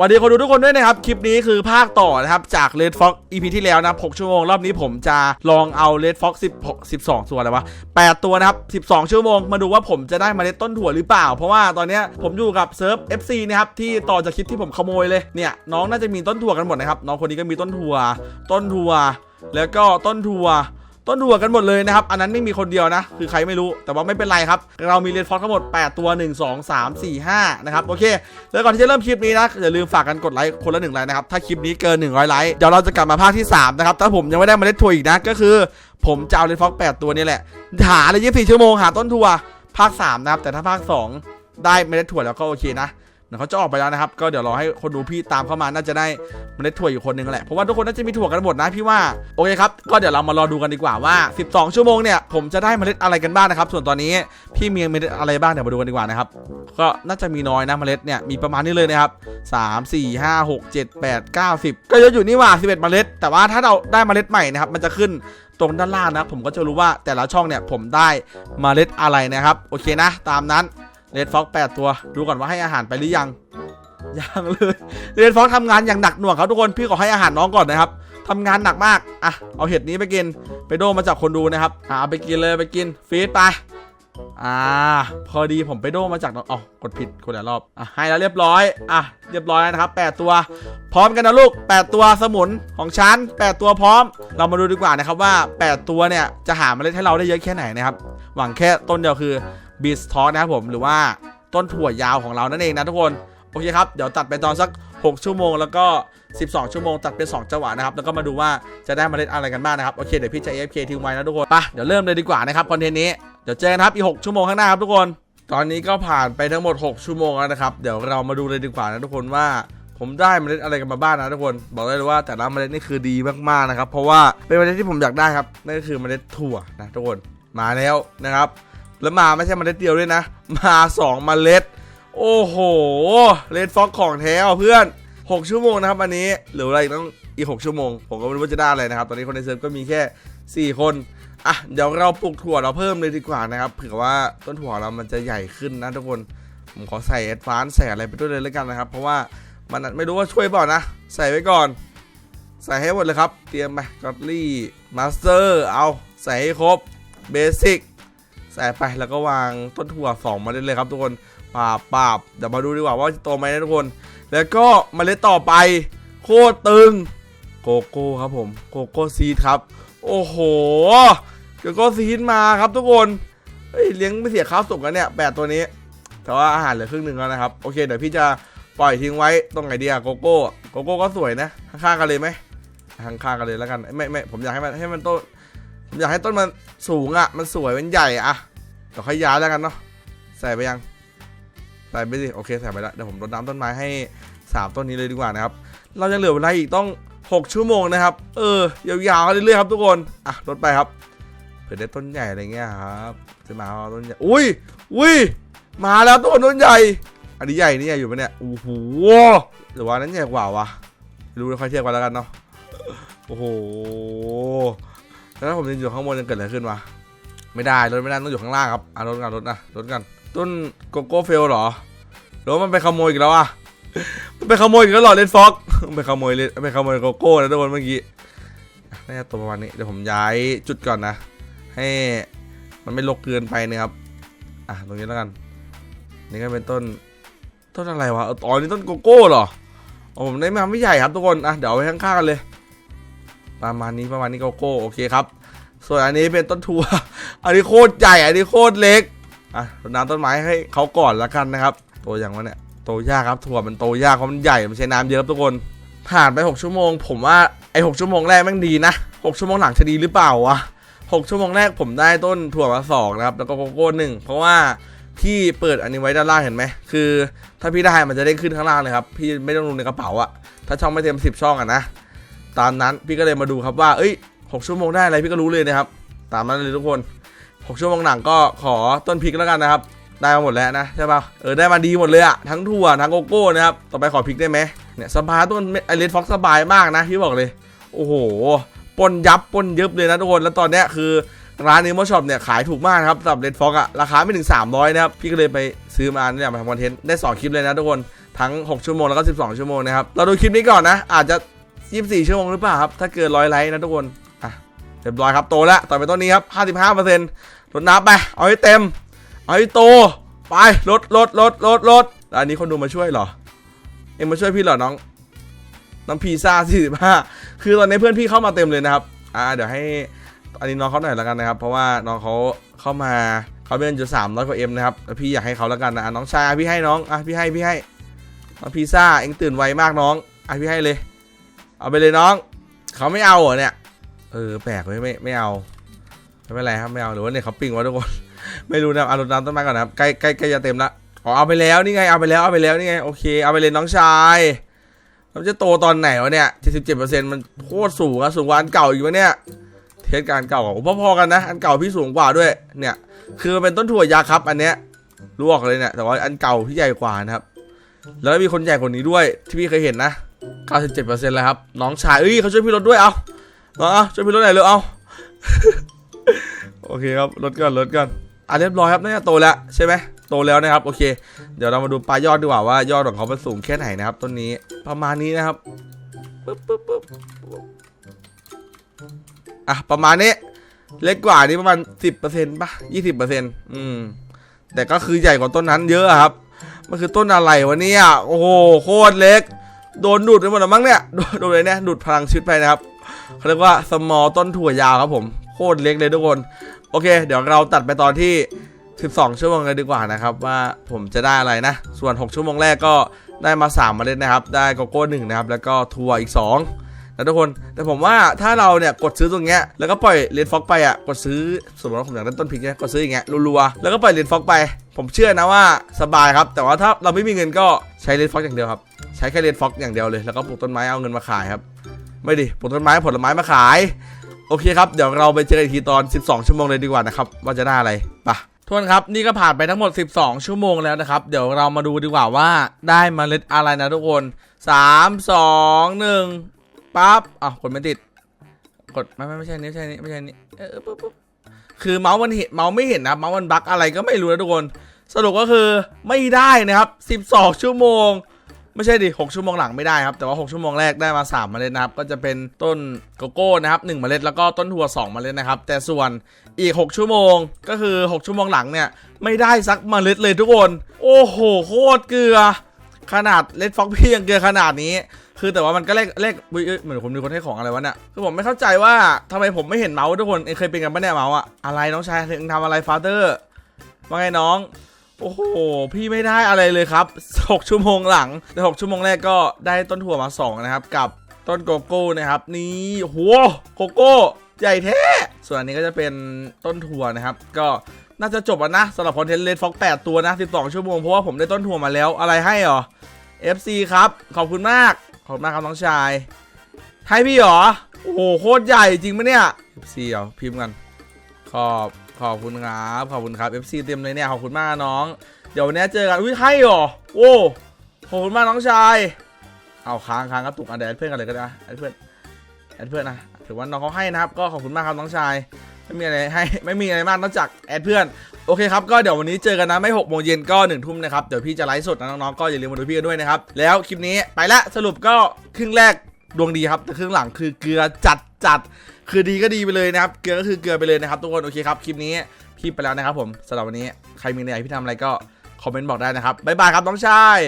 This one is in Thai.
สวัสดีคนดูทุกคนด้วยนะครับ คลิปนี้คือภาคต่อนะครับ จาก Red Fox EP ที่แล้วนะ 6 ชั่วโมง รอบนี้ผมจะลองเอา Red Fox 16 12 ตัวอะไรวะ 8 ตัวนะครับ 12 ชั่วโมง มาดูว่าผมจะได้เมล็ดต้นถั่วหรือเปล่า เพราะว่าตอนนี้ผมอยู่กับเซิร์ฟ FC นะครับ ที่ต่อจากคลิปที่ผมขโมยเลย เนี่ย น้องน่าจะมีต้นถั่วกันหมดนะครับ น้องคนนี้ก็มีต้นถั่ว ต้นถั่ว แล้วก็ต้นถั่ว ต้นถั่วกันหมดเลยนะครับ อันนั้นไม่มีคนเดียวนะ คือใครไม่รู้ แต่ว่าไม่เป็นไรครับ เรามีเรียนฟอสทั้งหมด 8 ตัว 1 2 3 4 5 นะครับ โอเค แล้วก่อนที่จะเริ่มคลิปนี้นะ อย่าลืมฝากกันกดไลค์คนละหนึ่งไลค์นะครับ ถ้าคลิปนี้เกิน 100 ไลค์ เดี๋ยวเราจะกลับมาภาคที่ 3 นะครับ ถ้าผมยังไม่ได้มาเล็ดถั่วอีกนะ ก็คือ ผมจะเอาเรียนฟอส8ตัวนี่แหละ หาเลย24ชั่วโมงหาต้นถั่วภาค3นะครับ แต่ถ้าภาค 2 ได้เมล็ดถั่วแล้วก็โอเคนะ เขาจะออกไปแล้วนะครับ ก็เดี๋ยวรอให้คนดูพี่ตามเข้ามาน่าจะได้เมล็ดถั่วอยู่คนหนึ่งแหละเพราะว่าทุกคนน่าจะมีถั่วกันหมดนะพี่ว่าโอเคครับก็เดี๋ยวเรามารอดูกันดีกว่าว่า 12 ชั่วโมงเนี่ยผมจะได้เมล็ดอะไรกันบ้างนะครับ ส่วนตอนนี้พี่เมีเมล็ดอะไรบ้างเดี๋ยวมาดูกันดีกว่านะครับ ก็น่าจะมีน้อยนะเมล็ดเนี่ยมีประมาณนี้เลยนะครับ3 4 5 6 7 8 9 10 ก็เยอะอยู่นี่ว่า 11 เมล็ด แต่ว่าถ้าเราได้เมล็ดใหม่นะครับมันจะขึ้นตรงด้านล่างนะผมก็จะรู้ว่าแต่ละช่องเนี่ยผมได้เมล็ดอะไรนะครับโอเคนะ ตามนั้น เลดฟ็อก8ตัวดูก่อนว่าให้อาหารไปหรือยังยังเลยเรนฟอกทำงานอย่างหนักหน่วงครับทุกคนพี่ขอให้อาหารน้องก่อนนะครับทำงานหนักมากอะเอาเห็ดนี้ไปกินไปโดมาจากคนดูนะครับอะเอาไปกินเลยไปกินฟีดไปอ่าพอดีผมไปโดมาจากน้องอ๋อกดผิดคนละรอบอะให้แล้วเรียบร้อยอะเรียบร้อยนะครับ 8 ตัว พร้อมกันนะลูก 8 ตัวสมุนของฉัน8 ตัวพร้อม เรามาดูดีกว่านะครับว่า 8 ตัวเนี่ยจะหาเมล็ดให้เราได้เยอะแค่ไหนนะครับหวังแค่ต้นเดียวคือ บีสทอนะครับผมหรือว่าต้นถั่วยาวของเรานั่นเองนะทุกคนโอเคครับเดี๋ยวตัดไปตอนสัก 6 ชั่วโมงแล้วก็ 12 ชั่วโมงตัดเป็น 2 จังหวะนะครับ แล้วก็มาดูว่าจะได้เมล่นอะไรกันบ้างนะครับ โอเค เดี๋ยวพี่จะ AFK ทิ้งไว้นะทุกคนปะเดี๋ยวเริ่มเลยดีกว่านะครับคอนเทนต์นี้ เดี๋ยวเจอกันครับอีก 6 ชั่วโมงข้างหน้าครับทุกคน ตอนนี้ก็ผ่านไปทั้งหมด 6 ชั่วโมงแล้วนะครับ เดี๋ยวเรามาดูเลยดีกว่านะทุกคนว่า ผมได้เมล็ดอะไรกันมาบ้างนะทุกคน บอกได้เลยว่าแต่ละเมล็ดนี่คือดีมากๆนะครับ เพราะว่าเป็นเมล็ดที่ผมอยากได้ครับ นั่นก็คือเมล็ดถั่วนะทุกคน มาแล้วนะครับ แล้วมาไม่ใช่เมล็ดเดียวด้วยนะ มา2เมล็ด โอ้โหเลดฟ็อกของแท้ว่ะเพื่อน 6 ชั่วโมงนะครับอันนี้เหลืออะไรต้องอีก 6 ชั่วโมง ผมก็ไม่รู้ว่าจะได้อะไรนะครับ ตอนนี้คนในเซิร์ฟก็มีแค่ 4 คน อะ เดี๋ยวเราปลูกถั่วเราเพิ่มเลยดีกว่านะครับ เผื่อว่าต้นถั่วเรามันจะใหญ่ขึ้นนะทุกคน ผมขอใส่แอดวานใส่อะไรไปด้วยเลยแล้วกันนะครับ เพราะว่ามันไม่รู้ว่าช่วยเปล่านะ ใส่ไว้ก่อน ใส่ให้หมดเลยครับ เตรียมไปกอตลี่ มาสเตอร์ เอา ใส่ให้ครบ เบสิก ส่ไปแล้วก็วางต้นถั่วสองมาได้เลยครับทุกคนปาบปาบเดี๋ยวมาดูดีกว่าว่าจะโตไหมนะทุกคน แล้วก็เมล็ดต่อไป โคตรตึงโกโก้ครับผมโกโก้ซีดครับ โอ้โหโกโก้ซีดมาครับทุกคนเฮ้ยเลี้ยงไม่เสียข้าวสุกกันเนี่ยแปดตัวนี้ แต่ว่าอาหารเหลือครึ่งหนึ่งแล้วนะครับโอเคเดี๋ยวพี่จะปล่อยทิ้งไว้ตรงไหนดีอะโกโก้โกโก้ก็สวยนะข้างๆกันเลยไหมข้างๆกันเลยแล้วกันไม่ไม่ผมอยากให้มันให้มันต้นผมอยากให้ต้นมันสูงอะมันสวยมันใหญ่อะ ดี๋ยวค่อยย้ายแล้วกันเนาะใส่ไปยัง ใส่ไปสิโอเคใส่ไปแล้วเดี๋ยวผมรดน้ำต้นไม้ให้ 3 ต้นนี้เลยดีกว่านะครับ เรายังเหลือเวลาอีกต้อง 6 ชั่วโมงนะครับ เออยาวๆกันเรื่อยๆครับทุกคนอะลดไปครับเผื่อได้ต้นใหญ่อะไรเงี้ยครับจะมาต้นใหญ่อุ้ยอุ้ยมาแล้วต้นต้นใหญ่ อันนี้ใหญ่นี่ใหญ่อยู่ปะเนี่ยโอ้โหหรือว่านั้นใหญ่กว่าวะรู้เลยค่อยเทียบกันแล้วกันเนาะโอ้โหแล้วผมยืนอยู่ข้างบนจะเกิดอะไรขึ้นวะ ไม่ได้รถไม่ได้ต้องอยู่ข้างล่างครับอะรถกันรถนะรถกันต้นโกโก้เฟลหรอหรือว่ามันไปขโมยอีกแล้วอะมันไปขโมยอีกแล้วหรอเลนฟ็อกมันไปขโมยเลนไปขโมยโกโก้นะทุกคนเมื่อกี้น่าจะตัวประมาณนี้เดี๋ยวผมย้ายจุดก่อนนะ ให้มันไม่รกเกินไปนะครับอะตรงนี้แล้วกัน นี่ก็เป็นต้นต้นอะไรวะอ๋อนี่ต้นโกโก้เหรออ๋อผมได้มาไม่ใหญ่ครับทุกคนอะเดี๋ยวไว้ข้างๆกันเลย ประมาณนี้ประมาณนี้โกโก้โอเคครับ ส่วนอันนี้เป็นต้นถั่ว อันนี้โคตรใหญ่ อันนี้โคตรเล็ก อะรดน้ำต้นไม้ให้เขาก่อนละกันนะครับ โตอย่างวะเนี่ย โตยากครับถั่วมันโตยากเพราะมันใหญ่มันใช้น้ำเยอะครับทุกคน ผ่านไป 6 ชั่วโมง ผมว่าไอ้6ชั่วโมงแรกแม่งดีนะ 6 ชั่วโมงหลังจะดีหรือเปล่าวะ6ชั่วโมงแรกผมได้ต้นถั่วมาสองนะครับ แล้วก็โกโก้หนึ่งเพราะว่าพี่เปิดอันนี้ไว้ด้านล่างเห็นไหม คือ ถ้าพี่ได้มันจะเด้ขึ้นข้างล่างเลยครับ พี่ไม่ต้องลงในกระเป๋าอะถ้าช่องไม่เต็ม 10 ช่องอะนะ ตามนั้นพี่ก็เลยมาดูครับว่า เอ้ย 6 ชั่วโมงได้อะไรพี่ก็รู้เลยนะครับ ตามนั้นเลยทุกคน 6ชั่วโมงหนังก็ขอต้นพริกแล้วกันนะครับ ได้มาหมดแล้วนะใช่ป่ะเออได้มาดีหมดเลยอะทั้งถั่วทั้งโกโก้นะครับต่อไปขอพริกได้ไหมเนี่ยสบายต้นไอเลนฟ็อกสบายมากนะพี่บอกเลย โอ้โหปนยับปนเยบเลยนะทุกคนแล้วตอนเนี้ยคือร้านนี้มอช็อปเนี่ยขายถูกมากครับสำหรับเลนฟ็อกอะราคาไม่ถึง 300 นะครับ พี่ก็เลยไปซื้อมาเนี่ยมาทำคอนเทนต์ได้ 2 คลิปเลยนะทุกคน ทั้ง 6 ชั่วโมง แล้วก็ 12 ชั่วโมงนะครับ เราดูคลิปนี้ก่อนนะ อาจจะ 24 ชั่วโมงหรือเปล่าครับ ถ้าเกินร้อยไลค์นะทุกคน รียบร้อยครับโตแล้วต่อไปต้นนี้ครับ55%ลดน้ำไป เอาให้เต็ม เอาให้โต ไปลดลดลดลดลดแล้วอันนี้คนดูมาช่วยเหรอ เอ็มมาช่วยพี่เหรอน้อง น้องพีซ่า45 คือตอนนี้เพื่อนพี่เข้ามาเต็มเลยนะครับ อ่า เดี๋ยวให้ อันนี้น้องเขาหน่อยแล้วกันนะครับ เพราะว่าน้องเขาเข้ามาเขาเป็นจุดสามร้อยกว่าเอ็มนะครับแล้วพี่อยากให้เขาแล้วกันนะน้องชายพี่ให้น้อง อะพี่ให้พี่ให้ น้องพีซ่าเอ็งตื่นไวมากน้อง อะพี่ให้เลย เอาไปเลยน้อง เขาไม่เอาเหรอเนี่ย เออแปลกเลยไม่ไม่เอาไม่เป็นไรครับไม่เอาหรือว่าเนี่ยเขาปิ้งไว้ทุกคน ไม่รู้นะเอารดน้ำต้นไม้ก่อนนะครับใกล้ใกล้ใกล้จะเต็มละอ๋อเอาไปแล้วนี่ไงเอาไปแล้วเอาไปแล้วนี่ไงโอเคเอาไปเลยน้องชายมันจะโตตอนไหนวะเนี่ย77%มันโคตรสูงอะสูงกว่าอันเก่าอีกวะเนี่ยเทสการเก่าของผมพอๆกันนะ อันเก่าพี่สูงกว่าด้วยเนี่ย คือมันเป็นต้นถั่วยาครับ อันเนี้ยรู้ออกเลยเนี่ยแต่ว่าอันเก่าพี่ใหญ่กว่านะครับ แล้วมีคนใหญ่กว่านี้ด้วยที่พี่เคยเห็นนะ 97%แล้วครับน้องชายเอ้ยเขาช่วยพี่รถด้วยเอา น้องเอาช่วยพี่รถหน่อยเร็วเอาโอเคครับลดก่อนลดก่อนอะเรียบร้อยครับน่าจะโตแล้วใช่ไหมโตแล้วนะครับโอเค เดี๋ยวเรามาดูปลายยอดดีกว่าว่ายอดของเขาเป็นสูงแค่ไหนนะครับต้นนี้ประมาณนี้นะครับปึ๊บปึ๊บปึ๊บอะประมาณนี้เล็กกว่านี้ประมาณสิบเปอร์เซ็นต์ป่ะยี่สิบเปอร์เซ็นต์อืมแต่ก็คือใหญ่กว่าต้นนั้นเยอะครับ มันคือต้นอะไรวะเนี่ย โอ้โห โคตรเล็ก โดนดูดไปหมดแล้วมั้งเนี่ย โดนโดนเลยเนี่ย ดูดพลังชีวิตไปนะครับ เขาเรียกว่าสมอต้นถั่วยาวครับผม โคตรเล็กเลยทุกคน โอเค เดี๋ยวเราตัดไปตอนที่ 12 ชั่วโมงเลยดีกว่านะครับ ว่าผมจะได้อะไรนะ ส่วน 6 ชั่วโมงแรกก็ได้มา3เมล็ดนะครับ ได้โกโก้หนึ่งนะครับ แล้วก็ถั่วอีก 2นะทุกคนแต่ผมว่าถ้าเราเนี่ยกดซื้อตรงเนี้ยแล้วก็ปล่อยเลนฟ็อกไปอะกดซื้อสมมติว่าผมอยากได้ต้นพริกเนี่ยกดซื้ออย่างเงี้ยรัวๆแล้วก็ปล่อยเลนฟ็อกไป ผมเชื่อนะว่าสบายครับ แต่ว่าถ้าเราไม่มีเงินก็ใช้เลนฟ็อกอย่างเดียวครับ ใช้แค่เลนฟ็อกอย่างเดียวเลยแล้วก็ปลูกต้นไม้เอาเงินมาขายครับ ไม่ดิปลูกต้นไม้ผลไม้มาขาย โอเคครับ เดี๋ยวเราไปเจอกันอีกทีตอน 12 ชั่วโมงเลยดีกว่านะครับ ว่าจะได้อะไรไปทุกคนครับ นี่ก็ผ่านไปทั้งหมด 12 ชั่วโมงแล้วนะครับ เดี๋ยวเรามาดูดีกว่าว่าได้เมล็ดอะไรนะทุกคน 3 2 1ปั๊บอะกดไม่ติด กดไม่ไม่ไม่ใช่นี้ไม่ใช่นี้ไม่ใช่นี้เออปุ๊บปุ๊บคือเมาส์มันเห็นเมาส์ไม่เห็นนะเมาส์มันบั๊กอะไรก็ไม่รู้นะทุกคน สรุปก็คือไม่ได้นะครับ 12 ชั่วโมง ไม่ใช่ดิ6ชั่วโมงหลังไม่ได้ครับ แต่ว่า 6 ชั่วโมงแรกได้มา 3 เมล็ดนะครับ ก็จะเป็นต้นโกโก้นะครับ1เมล็ดแล้วก็ต้นถั่ว2 เมล็ดนะครับ แต่ส่วนอีก 6 ชั่วโมงก็คือ 6 ชั่วโมงหลังเนี่ยไม่ได้สักเมล็ดเลยทุกคน โอ้โหโคตรเกลือ ขนาดเลดฟ็อกพี่ยังเกลือขนาดนี้คือแต่ว่ามันก็เลขเลขเอ้ยเหมือนผมมีคนให้ของอะไรวะเนี่ยคือผมไม่เข้าใจว่าทำไมผมไม่เห็นเมาส์ทุกคนเคยเป็นกันปะเนี่ยเมาส์อะอะไรน้องชายเองทำอะไรฟาเตอร์ว่าไงน้อง โอ้โห พี่ไม่ได้อะไรเลยครับ 6 ชั่วโมงหลัง แต่ 6 ชั่วโมงแรกก็ได้ต้นถั่วมา 2 นะครับ กับต้นโกโก้นะครับ นี่โอ้โหโกโก้ใหญ่แท้ ส่วนอันนี้ก็จะเป็นต้นถั่วนะครับ ก็น่าจะจบแล้วนะสำหรับคอนเทนต์เลดฟ็อก8ตัวนะ 12 ชั่วโมง เพราะว่าผมได้ต้นถั่วมาแล้วอะไรให้หรอ FC ครับ ขอบคุณมาก ขอบคุณมากครับน้องชาย ให้พี่เหรอ โอ้โหโคตรใหญ่จริงปะเนี่ย FC เหรอพิมพ์กันขอบ ขอบคุณครับ ขอบคุณครับ FC เต็มเลยเนี่ย ขอบคุณมากน้อง เดี๋ยววันนี้เจอกัน อุ้ยให้เหรอ โอ้ ขอบคุณมากน้องชาย เอาค้างค้างกระตุกอะเดี๋ยวแอดเพื่อนกันเลยก็ได้แอดเพื่อนแอดเพื่อนนะ ถือว่าน้องเขาให้นะครับ ก็ขอบคุณมากครับน้องชาย ไม่มีอะไรให้ ไม่มีอะไรมากนอกจากแอดเพื่อน โอเคครับ ก็เดี๋ยววันนี้เจอกันนะไม่6โมงเย็นก็1ทุ่มนะครับ เดี๋ยวพี่จะไลฟ์สดนะน้องๆ ก็อย่าลืมมาดูพี่กันด้วยนะครับ แล้วคลิปนี้ไปละ สรุปก็ครึ่งแรกดวงดีครับ แต่ครึ่งหลังคือเกลือจัดจัด คือดีก็ดีไปเลยนะครับ เกลือก็คือเกลือไปเลยนะครับ ทุกคน โอเคครับ คลิปนี้พี่ไปแล้วนะครับผมสำหรับวันนี้ ใครมีอะไรพี่ทำอะไรก็คอมเมนต์บอกได้นะครับ บ๊ายบายครับน้องชาย